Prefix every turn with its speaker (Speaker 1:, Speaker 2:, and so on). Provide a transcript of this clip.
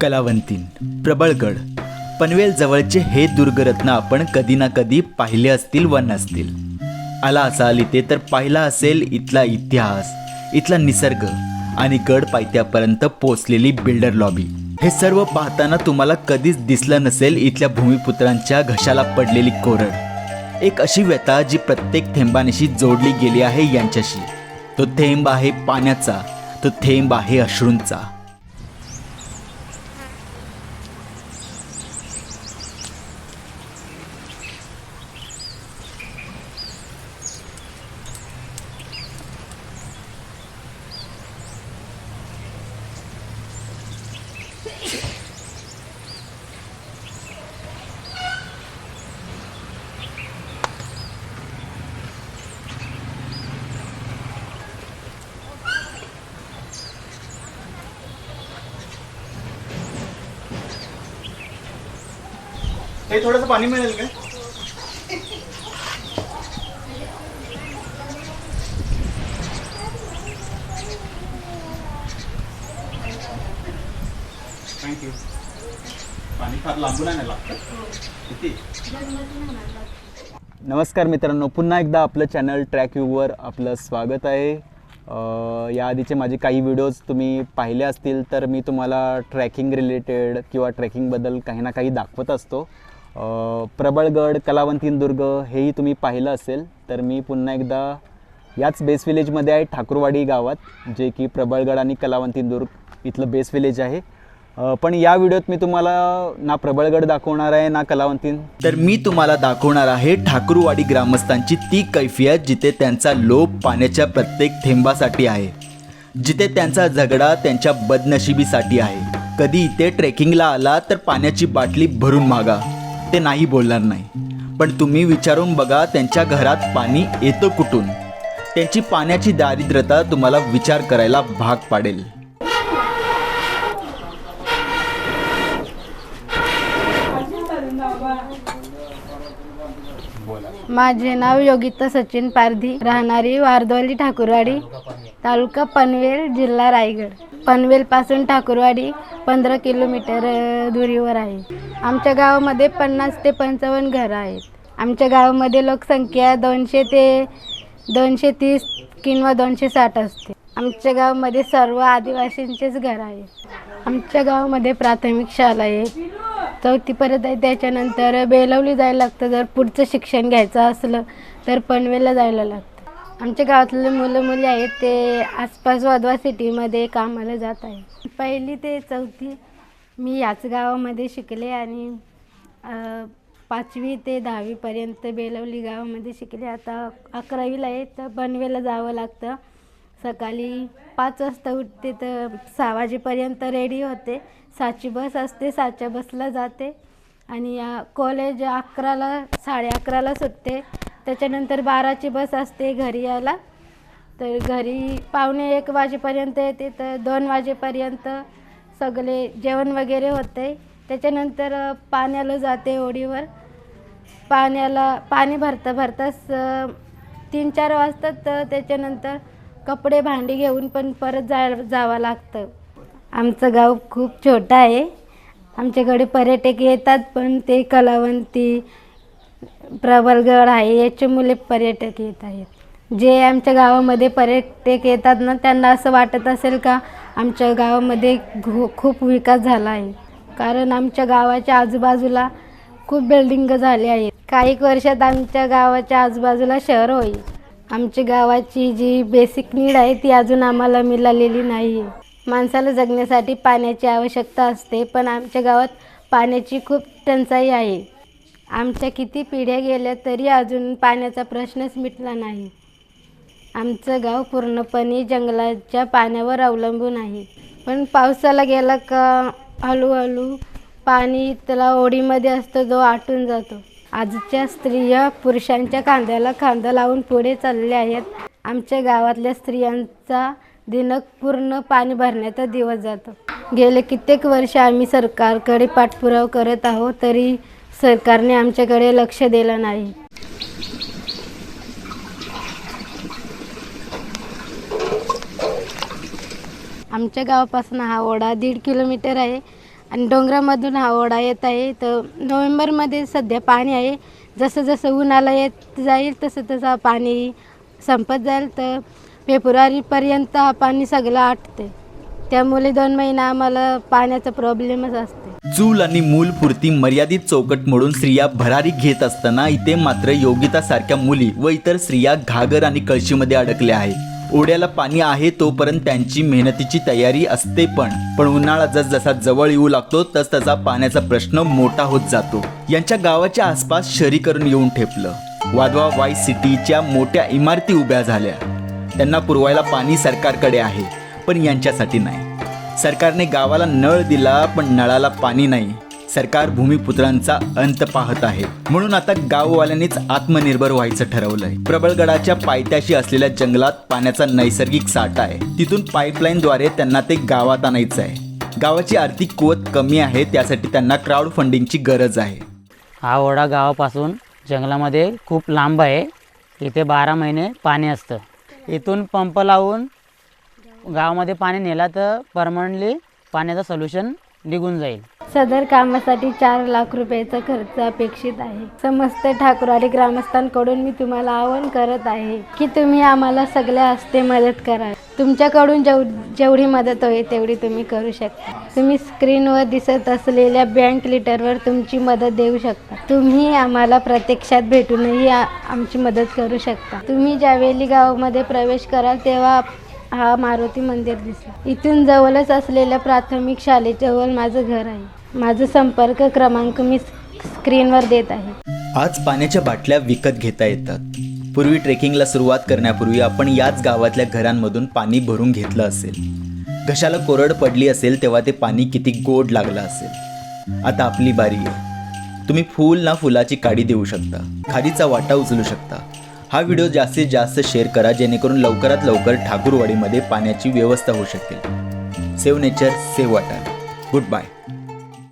Speaker 1: कलावंतीन प्रबळगड. पनवेल जवळचे हे दुर्गरत्न आपण कधी ना कधी पाहिले असतील व नसतील. आला असाल इथे तर पाहिला असेल इथला इतिहास इथला निसर्ग आणि गड पायथ्यापर्यंत पोचलेली बिल्डर लॉबी. हे सर्व पाहताना तुम्हाला कधीच दिसलं नसेल इथल्या भूमिपुत्रांच्या घशाला पडलेली कोरड. एक अशी व्यथा जी प्रत्येक थेंबानिशी जोडली गेली आहे यांच्याशी. तो थेंब आहे पाण्याचा तो थेंब आहे अश्रूंचा.
Speaker 2: हे थोडंसं पाणी मिळेल का थँक्यू पाणी फार लांबून आहे ना लागतं. किती?
Speaker 1: नमस्कार मित्रांनो पुन्हा एकदा आपलं चॅनल ट्रॅक व्यूवर आपलं स्वागत आहे. याआधीचे माझे काही व्हिडिओज तुम्ही पाहिले असतील तर मी तुम्हाला ट्रॅकिंग रिलेटेड किंवा ट्रॅकिंगबद्दल काही ना काही दाखवत असतो. प्रबळगड प्रबळगड कलावंतीनदुर्ग हेही तुम्ही पाहिलं असेल तर मी पुन्हा एकदा याच बेस विलेजमध्ये आहे ठाकूरवाडी गावात जे की प्रबळगड आणि कलावंतीनदुर्ग इथलं बेस विलेज आहे. पण या व्हिडिओत मी तुम्हाला ना प्रबळगड दाखवणार आहे ना कलावंतीन तर मी तुम्हाला दाखवणार आहे ठाकूरवाडी ग्रामस्थांची ती कैफियत जिथे त्यांचा लोभ पाण्याच्या प्रत्येक थेंबासाठी आहे. जिथे त्यांचा झगडा त्यांच्या बदनशिबीसाठी आहे. कधी इथे ट्रेकिंगला आला तर पाण्याची बाटली भरून मागा. ते नाही बोलणार नाही. पण तुम्ही विचारून बघा त्यांच्या घरात पाणी येतं कुठून? त्यांची पाण्याची दारिद्र्यता तुम्हाला विचार करायला भाग पाडेल.
Speaker 3: माझे नाव योगिता सचिन पारधी. राहणारी वारदोली ठाकूरवाडी तालुका पनवेल जिल्हा रायगड. पनवेलपासून ठाकूरवाडी पंधरा किलोमीटर दुरीवर आहे. आमच्या गावामध्ये पन्नास ते पंचावन्न घरं आहेत. आमच्या गावामध्ये लोकसंख्या दोनशे ते दोनशे तीस किंवा दोनशे साठ असते. आमच्या गावामध्ये सर्व आदिवासींचेच घर आहे. आमच्या गावामध्ये प्राथमिक शाळा आहे चौथीपर्यंत आहे त्याच्यानंतर बेलवली जायला लागतं. जर पुढचं शिक्षण घ्यायचं असलं तर पनवेलला जायला लागतं. आमच्या गावातले मुलं मुली आहेत ते आसपास वाधवा सिटीमध्ये कामाला जात आहे पहिली ते चौथी मी याच गावामध्ये शिकले आणि पाचवी ते दहावीपर्यंत बेलवली गावामध्ये शिकले. आता अकरावीला आहे तर पनवेलला जावं लागतं. सकाळी पाच वाजता उठते तर सहा वाजेपर्यंत रेडी होते. सातची बस असते सातच्या बसला जाते. आणि कॉलेज अकराला साडे अकराला सुटते. त्याच्यानंतर बाराची बस असते घरी यायला. तर घरी पावणे एक वाजेपर्यंत येते तर दोन वाजेपर्यंत सगळे जेवण वगैरे होते. त्याच्यानंतर पाण्याला जाते ओढीवर. पाण्याला पाणी भरता भरताच तीन चार वाजतात तर त्याच्यानंतर कपडे भांडी घेऊन पण परत जा जावं लागतं. आमचं गाव खूप छोटं आहे. आमच्याकडे पर्यटक येतात पण ते कलावंती प्रबलगड आहे याचे मुले पर्यटक येत आहेत. जे आमच्या गावामध्ये पर्यटक येतात ना त्यांना असं वाटत असेल का आमच्या गावामध्ये घु खूप विकास झाला आहे. कारण आमच्या गावाच्या आजूबाजूला खूप बिल्डिंग झाले आहेत. काही वर्षात आमच्या गावाच्या आजूबाजूला शहर होईल. आमच्या गावाची जी बेसिक नीड आहे ती अजून आम्हाला मिळालेली नाही. आहे माणसाला जगण्यासाठी पाण्याची आवश्यकता असते पण आमच्या गावात पाण्याची खूप टंचाई आहे. आमच्या किती पिढ्या गेल्या तरी अजून पाण्याचा प्रश्नच मिटला नाही. आमचं गाव पूर्णपणे जंगलाच्या पाण्यावर अवलंबून आहे. पण पावसाला गेला का हळूहळू पाणी त्याला ओढीमध्ये असतो जो आटून जातो. आजच्या स्त्रिया पुरुषांच्या खांद्याला खांदा लावून पुढे चालल्या आहेत. आमच्या गावातल्या स्त्रियांचा दिनक पूर्ण पाणी भरण्याचा दिवस जातो. गेले कित्येक वर्ष आम्ही सरकारकडे पाठपुरावा करत आहोत तरी सरकारने आमच्याकडे लक्ष दिलं नाही. आमच्या गावापासून हा ओढा दीड किलोमीटर आहे. आणि डोंगरामधून हा ओढा येत आहे. तर नोव्हेंबरमध्ये सध्या पाणी आहे. जसं जसं उन्हाळा येत जाईल तसं तसं पाणी संपत जाईल. तर फेब्रुवारीपर्यंत हा पाणी सगळं आटते. त्यामुळे दोन महिना आम्हाला पाण्याचा प्रॉब्लेमच असते.
Speaker 1: चूल आणि मूलपुरती मर्यादित चौकट मोडून स्त्रिया भरारी घेत असताना इथे मात्र योगिता सारख्या मुली व इतर स्त्रिया घागर आणि कळशीमध्ये अडकल्या आहेत. ओढ्याला पाणी आहे तोपर्यंत त्यांची मेहनतीची तयारी असते पण. पण उन्हाळा जस जसा जवळ येऊ लागतो तस तसा पाण्याचा प्रश्न मोठा होत जातो. यांच्या गावाच्या आसपास शहरीकरण येऊन ठेपलं. वाधवा वाय सिटीच्या मोठ्या इमारती उभ्या झाल्या. त्यांना पुरवायला पाणी सरकारकडे आहे पण यांच्यासाठी नाही. सरकारने गावाला नळ दिला पण नळाला पाणी नाही. सरकार भूमिपुत्रांचा अंत पाहत आहे. म्हणून आता गाववाल्यांनीच आत्मनिर्भर व्हायचं ठरवलंय. प्रबळगडाच्या पायथ्याशी असलेल्या जंगलात पाण्याचा नैसर्गिक साठा आहे. तिथून पाईपलाईनद्वारे त्यांना ते गावात आणायचं आहे. गावाची आर्थिक कुवत कमी आहे त्यासाठी त्यांना क्राऊड फंडिंगची गरज आहे.
Speaker 4: हा ओढा गावापासून जंगलामध्ये खूप लांब आहे. इथे बारा महिने पाणी असतं. इथून पंप लावून गावामध्ये पाणी नेला तर परमनंटली पाण्याचं सोल्युशन निघून जाईल.
Speaker 3: सदर कामासाठी चार लाख रुपयाचा खर्च अपेक्षित आहे. समस्त ठाकुरवाडी ग्रामस्थांकडून मी तुम्हाला आवाहन करत आहे की तुम्ही आम्हाला सगळ्या हस्ते मदत करा. तुमच्याकडून जेव जेवढी मदत होईल तेवढी तुम्ही करू शकता. तुम्ही स्क्रीनवर दिसत असलेल्या बँक लिटरवर तुमची मदत देऊ शकता. तुम्ही आम्हाला प्रत्यक्षात भेटूनही आमची मदत करू शकता. तुम्ही ज्यावेळी गावामध्ये प्रवेश कराल तेव्हा हा मारुती मंदिर दिसला. इथून जवळच असलेल्या प्राथमिक शाळेजवळ माझं घर आहे. माझं संपर्क क्रमांक मी स्क्रीनवर देत आहे.
Speaker 1: आज पाण्याच्या बाटल्या विकत घेता येतात. पूर्वी ट्रेकिंगला सुरुवात करण्यापूर्वी आपण याच गावातल्या घरांमधून पाणी भरून घेतलं असेल. घशाला कोरड पडली असेल तेव्हा ते पाणी किती गोड लागलं असेल. आता आपली बारी आहे. तुम्ही फूल ना फुलाची काडी देऊ शकता. खारीचा वाटा उचलू शकता. हा व्हिडिओ जास्तीत जास्त शेअर करा जेणेकरून लवकरात लवकर ठाकूरवाडीमध्ये पाण्याची व्यवस्था होऊ शकेल save nature save water goodbye